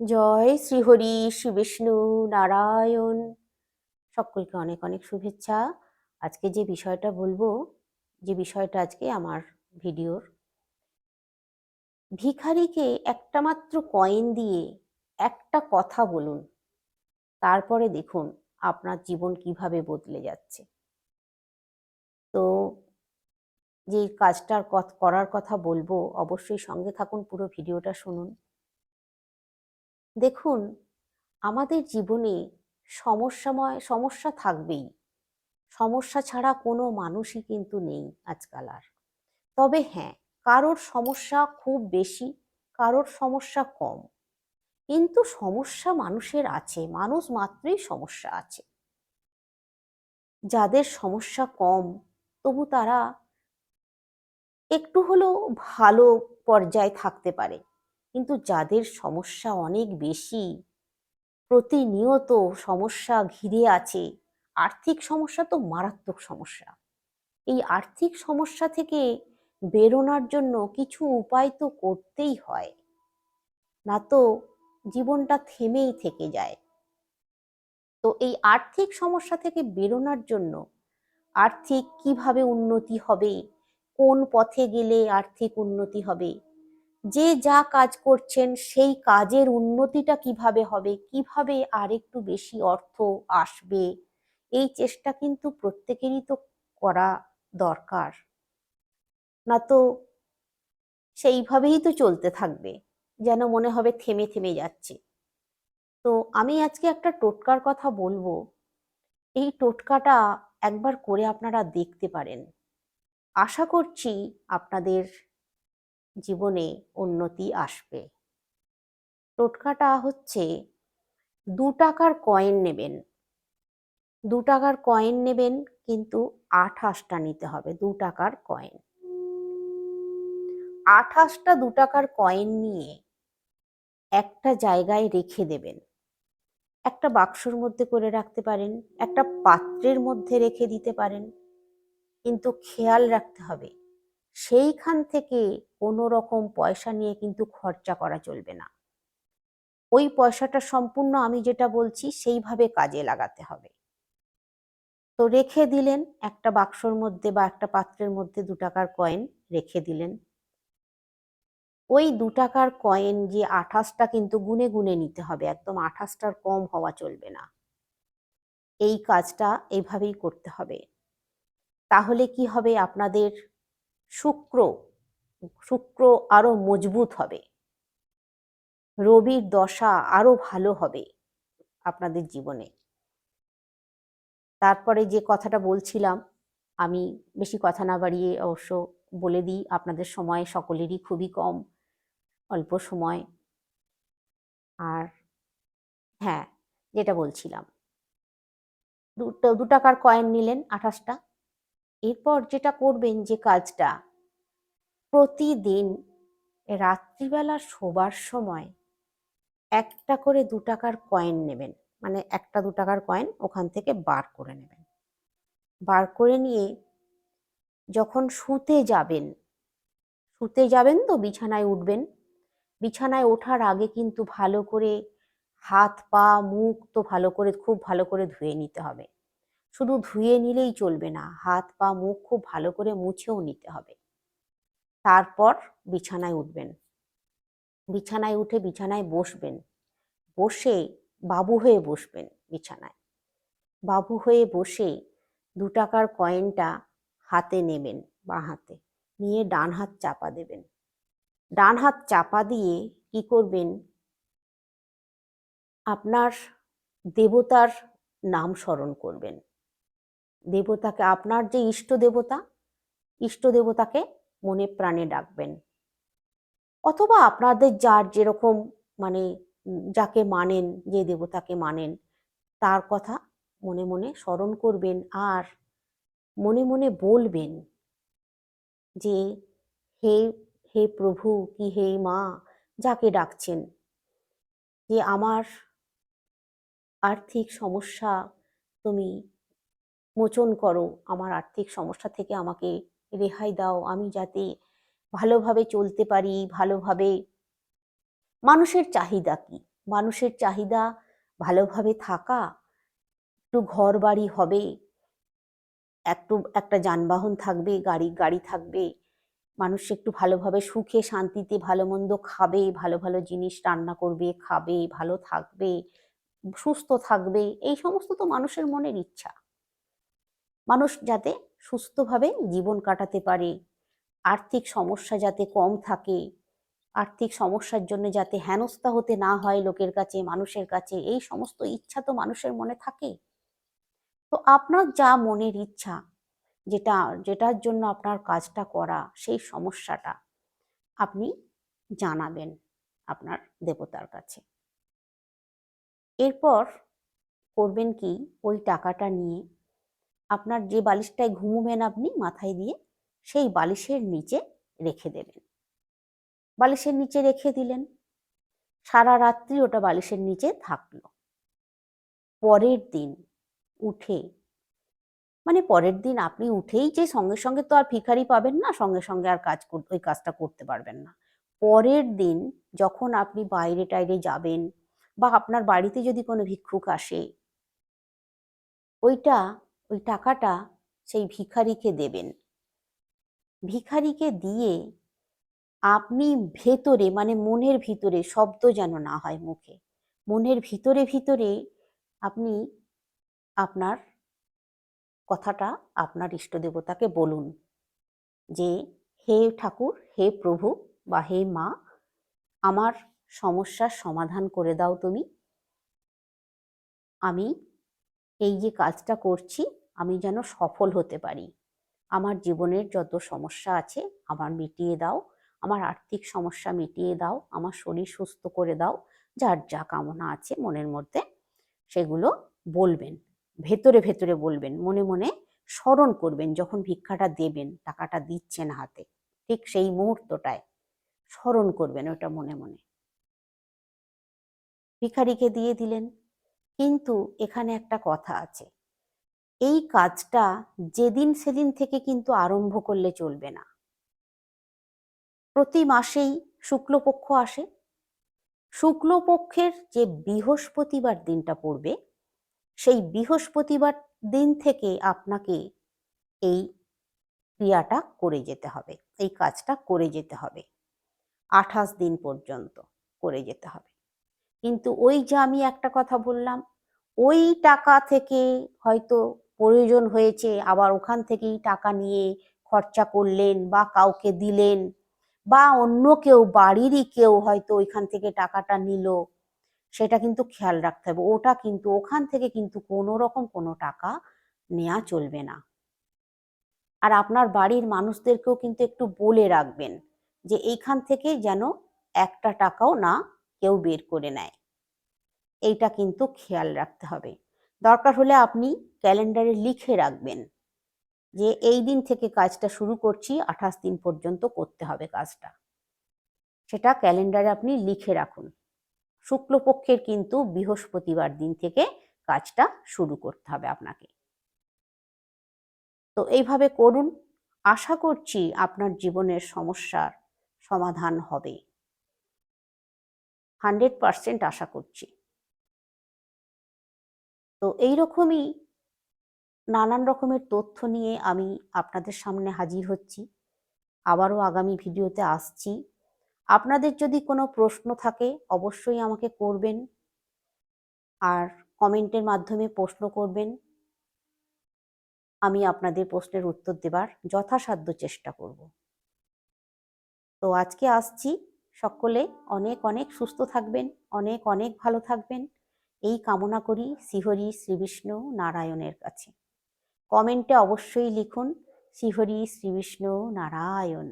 জয় শ্রীহরি শ্রী বিষ্ণু নারায়ণ। সকলকে অনেক অনেক শুভেচ্ছা। আজকে যে বিষয়টা বলব, যে বিষয়টা আজকে আমার ভিডিওর। ভিখারিকে একটা মাত্র কয়েন দিয়ে একটা কথা বলুন, তারপরে দেখুন আপনার জীবন কীভাবে বদলে যাচ্ছে। তো যে কাজটার করার কথা বলব, অবশ্যই সঙ্গে থাকুন, পুরো ভিডিওটা শুনুন। দেখুন, আমাদের জীবনে সমস্যাময়, সমস্যা থাকবেই। সমস্যা ছাড়া কোনো মানুষই কিন্তু নেই আজকাল আর। তবে হ্যাঁ কারোর সমস্যা খুব বেশি, কারোর সমস্যা কম। কিন্তু সমস্যা মানুষের আছে, মানুষ মাত্রই সমস্যা আছে। যাদের সমস্যা কম, তবু তারা একটু হলেও ভালো পর্যায়ে থাকতে পারে। কিন্তু যাদের সমস্যা অনেক বেশি, প্রতিনিয়ত সমস্যা ঘিরে আছে। আর্থিক সমস্যা তো মারাত্মক সমস্যা। এই আর্থিক সমস্যা থেকে বেরোনার জন্য কিছু উপায় তো করতেই হয়। না তো জীবনটা থেমেই থেকে যায়। তো এই আর্থিক সমস্যা থেকে বেরোনোর জন্য আর্থিক কীভাবে উন্নতি হবে? কোন পথে গেলে আর্থিক উন্নতি হবে? যে যা কাজ করছেন সেই কাজের উন্নতিটা কীভাবে হবে? কীভাবে আরেকটু বেশি অর্থ আসবে? এই চেষ্টা কিন্তু প্রত্যেকেরই তো করা দরকার। না তো সেইভাবেই তো চলতে থাকবে, যেন মনে হবে থেমে থেমে যাচ্ছে। তো আমি আজকে একটা টোটকার কথা বলব। এই টোটকাটা একবার করে আপনারা দেখতে পারেন। আশা করছি আপনাদের জীবনে উন্নতি আসবে। টোটকাটা হচ্ছে দু টাকার কয়েন নেবেন। দু টাকার কয়েন নেবেন কিন্তু আঠাশটা নিতে হবে, দু টাকার কয়েন আঠাশটা দু টাকার কয়েন নিয়ে একটা জায়গায় রেখে দেবেন। একটা বাক্সর মধ্যে করে রাখতে পারেন, একটা পাত্রের মধ্যে রেখে দিতে পারেন। কিন্তু খেয়াল রাখতে হবে সেইখান থেকে কোনো রকম পয়সা নিয়ে কিন্তু খরচা করা চলবে না। ওই পয়সাটা সম্পূর্ণ আমি যেটা বলছি সেইভাবে কাজে লাগাতে হবে। তো রেখে দিলেন, একটা বাক্সর মধ্যে বা একটা পাত্রের মধ্যে দু টাকার কয়েন রেখে দিলেন। ওই দু টাকার কয়েন যে আঠাশটা কিন্তু গুনে গুনে নিতে হবে, একদম আঠাশটার কম হওয়া চলবে না। এই কাজটা এইভাবেই করতে হবে। তাহলে কি হবে আপনাদের শুক্র শুক্র আরও মজবুত হবে। রবির দশা আরও ভালো হবে আপনাদের জীবনে। তারপরে যে কথাটা বলছিলাম, আমি বেশি কথা না বাড়িয়ে অবশ্য বলে দিই, আপনাদের সময় সকলেরই খুবই কম, অল্প সময়। আর হ্যাঁ যেটা বলছিলাম। দুটো, দু টাকার কয়েন নিলেন আঠাশটা। এরপর যেটা করবেন যে কাজটা, প্রতিদিন রাত্রিবেলা শোবার সময় একটা করে দু টাকার কয়েন নেবেন। মানে একটা দু টাকার কয়েন ওখান থেকে বার করে নেবেন। বার করে নিয়ে যখন শুতে যাবেন শুতে যাবেন তো বিছানায় উঠবেন। বিছানায় ওঠার আগে কিন্তু ভালো করে হাত পা মুখ তো ভালো করে, খুব ভালো করে ধুয়ে নিতে হবে। শুধু ধুয়ে নিলেই চলবে না, হাত, পা, মুখ খুব ভালো করে মুছেও নিতে হবে। তারপর বিছানায় উঠবেন। বিছানায় উঠে বিছানায় বসবেন। বসে বাবু হয়ে বসবেন বিছানায়। বাবু হয়ে বসে দু টাকার কয়েনটা হাতে নেবেন বা হাতে, নিয়ে ডান হাত চাপা দেবেন। ডান হাত চাপা দিয়ে কি করবেন? আপনার দেবতার নাম স্মরণ করবেন। দেবতাকে, আপনার যে ইষ্ট দেবতা, ইষ্ট দেবতাকে মনে প্রাণে ডাকবেন। অথবা আপনাদের যার যেরকম মানে যাকে মানেন, যে দেবতাকে মানেন, তার কথা মনে মনে স্মরণ করবেন আর মনে মনে বলবেন যে, হে হে প্রভু, কি হে মা, যাকে ডাকছেন, যে আমার আর্থিক সমস্যা তুমি মোচন করো, আমার আর্থিক সমস্যা থেকে আমাকে রেহাই দাও, আমি যাতে ভালোভাবে চলতে পারি, ভালোভাবে মানুষের চাহিদা কি? মানুষের চাহিদা ভালোভাবে থাকা, একটু ঘর বাড়ি হবে, একটু, একটা যানবাহন থাকবে, গাড়ি গাড়ি থাকবে, মানুষ একটু ভালোভাবে সুখে, শান্তিতে, ভালো মন্দ খাবে, ভালো ভালো জিনিস রান্না করবে, খাবে, ভালো থাকবে, সুস্থ থাকবে, এই সমস্ত তো মানুষের মনের ইচ্ছা। মানুষ যাতে সুস্থভাবে জীবন কাটাতে পারে, আর্থিক সমস্যা যাতে কম থাকে, আর্থিক সমস্যার জন্য যাতে হেনস্থা হতে না হয় লোকের কাছে, মানুষের কাছে, এই সমস্ত ইচ্ছা তো মানুষের মনে থাকে। তো আপনার যা মনের ইচ্ছা, যেটা, যেটার জন্য আপনার কাজটা করা, সেই সমস্যাটা আপনি জানাবেন আপনার দেবতার কাছে। এরপর করবেন কি, ওই টাকাটা নিয়ে আপনার যে বালিশটায় ঘুমবেন আপনি মাথায় দিয়ে, সেই বালিশের নিচে রেখে দেবেন। বালিশের নিচে রেখে দিলেন। সারা রাত্রি ওটা বালিশের নিচে থাকল। পরের দিন উঠে মানে পরের দিন আপনি উঠেই যে সঙ্গে সঙ্গে তো আর ভিখারি পাবেন না, সঙ্গে সঙ্গে আর কাজ ওই কাজটা করতে পারবেন না। পরের দিন যখন আপনি বাইরে টাইরে যাবেন বা আপনার বাড়িতে যদি কোনো ভিক্ষুক আসে, ওইটা ওই টাকাটা সেই ভিখারিকে দেবেন। ভিখারিকে দিয়ে আপনি ভেতরে মানে মনের ভিতরে, শব্দ যেন না হয় মুখে, মনের ভিতরে ভিতরে আপনি আপনার কথাটা আপনার ইষ্ট দেবতাকে বলুন যে, হে ঠাকুর, হে প্রভু বা হে মা, আমার সমস্যার সমাধান করে দাও তুমি। আমি এই যে কাজটা করছি, আমি যেন সফল হতে পারি। আমার জীবনের যত সমস্যা আছে, আমার মিটিয়ে দাও। আমার আর্থিক সমস্যা মিটিয়ে দাও। আমার শরীর সুস্থ করে দাও। যার যা কামনা আছে মনের মধ্যে, সেগুলো বলবেন। ভেতরে ভেতরে বলবেন। মনে মনে স্মরণ করবেন যখন ভিক্ষাটা দেবেন, টাকাটা দিচ্ছেন হাতে। ঠিক সেই মুহূর্তটায় স্মরণ করবেন ওটা মনে মনে। ভিখারিকে দিয়ে দিলেন। কিন্তু এখানে একটা কথা আছে। এই কাজটা যেদিন সেদিন থেকে কিন্তু আরম্ভ করলে চলবে না। প্রতি মাসেই শুক্লপক্ষ আসে। শুক্লপক্ষের যে বৃহস্পতিবার দিনটা পড়বে, সেই বৃহস্পতিবার দিন থেকে আপনাকে এই ক্রিয়াটা করে যেতে হবে, এই কাজটা করে যেতে হবে। আঠাশ দিন পর্যন্ত করে যেতে হবে। কিন্তু ওই যে আমি একটা কথা বললাম, ওই টাকা থেকে হয়তো প্রয়োজন হয়েছে, আবার ওখান থেকেই টাকা নিয়ে খরচা করলেন বা কাউকে দিলেন বা অন্য কেউ, বাড়িরই কেউ হয়তো ওইখান থেকে টাকাটা নিল। সেটা কিন্তু খেয়াল রাখতে হবে। ওটা কিন্তু, ওখান থেকে কিন্তু কোনো রকম কোনো টাকা নেওয়া চলবে না। আর আপনার বাড়ির মানুষদেরকেও কিন্তু একটু বলে রাখবেন যে, এইখান থেকে যেন একটা টাকাও না কেউ বের করে নেয়। এইটা কিন্তু খেয়াল রাখতে হবে। দরকার হলে আপনি ক্যালেন্ডারে লিখে রাখবেন যে, এই দিন থেকে কাজটা শুরু করছি, আঠাশ দিন পর্যন্ত করতে হবে কাজটা। সেটা ক্যালেন্ডারে আপনি লিখে রাখুন। শুক্লপক্ষের কিন্তু বৃহস্পতিবার দিন থেকে কাজটা শুরু করতে হবে আপনাকে। তো এইভাবে করুন। আশা করছি আপনার জীবনের সমস্যার সমাধান হবে। হান্ড্রেড পারসেন্ট আশা করছি। তো এইরকমই নানান রকমের তথ্য নিয়ে আমি আপনাদের সামনে হাজির হচ্ছি। আবারও আগামী ভিডিওতে আসছি। আপনাদের যদি কোনো প্রশ্ন থাকে, অবশ্যই আমাকে করবেন আর কমেন্টের মাধ্যমে প্রশ্ন করবেন। আমি আপনাদের প্রশ্নের উত্তর দেবার যথাসাধ্য চেষ্টা করব। তো আজকে আসছি। সকলে অনেক অনেক সুস্থ থাকবেন, অনেক অনেক ভালো থাকবেন। এই কামনা করি শ্রীহরি শ্রীবিষ্ণু নারায়ণের কাছে। কমেন্টে অবশ্যই লিখুন, শ্রীহরি শ্রীবিষ্ণু নারায়ণ।